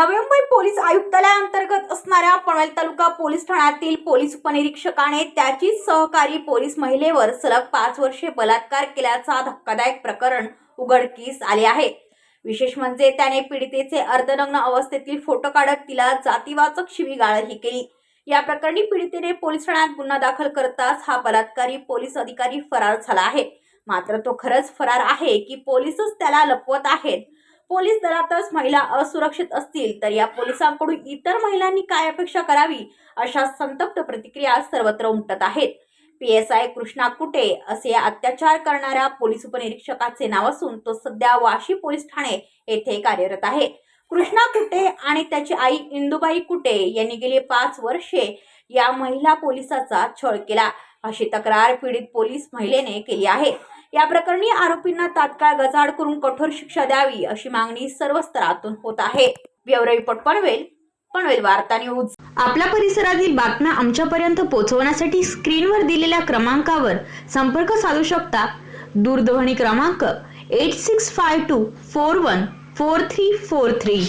Police आयुक्तालयाअंतर्गत असणाऱ्या पनवेल तालुका police ठाण्यातील पोलीस उपनिरीक्षकाने त्याचीच सहकारी पोलीस महिलेवर सलग पाच वर्षे बलात्कार केल्याचा धक्कादायक प्रकरण उघडकीस आले आहे. विशेष म्हणजे त्याने पीडितेचे अर्धनग्न अवस्थेतील फोटो काढत तिला जातीवाचक शिवीगाळही केली. या प्रकरणी पीडितेने पोलीस ठाण्यात गुन्हा दाखल करताच हा बलात्कारी पोलीस अधिकारी फरार झाला आहे. मात्र तो खरंच फरार आहे की पोलीसच त्याला लपवत आहेत पोलीस दलातच महिला असुरक्षित असतील तर या पोलिसांकडून इतर महिलांनी काय अपेक्षा करावी अशा संतप्त प्रतिक्रिया सर्वत्र उमटत आहेत. P S I Krishna Kute असे अत्याचार करणाऱ्या पोलीस उपनिरीक्षकाचे नाव असून तो सध्या वाशी पोलीस ठाणे येथे कार्यरत आहे. कृष्णा कुटे आणि त्याची आई इंदुबाई कुटे यांनी गेली पाच वर्षे या महिला पोलिसाचा छळ केला. अशी तक्रार पीडित पोलीस महिलेने केली आहे. या प्रकरणी आरोपींना तात्काळ गजाड करून कठोर शिक्षा द्यावी अशी मागणी सर्व स्तरातून होत आहे. ब्युरो रिपोर्ट पनवेल पनवेल वार्ता न्यूज. आपल्या परिसरातील बातम्या आमच्यापर्यंत पोहोचवण्यासाठी स्क्रीनवर दिलेल्या क्रमांकावर संपर्क साधू शकता. दूरध्वनी क्रमांक eight six five two four one four three four three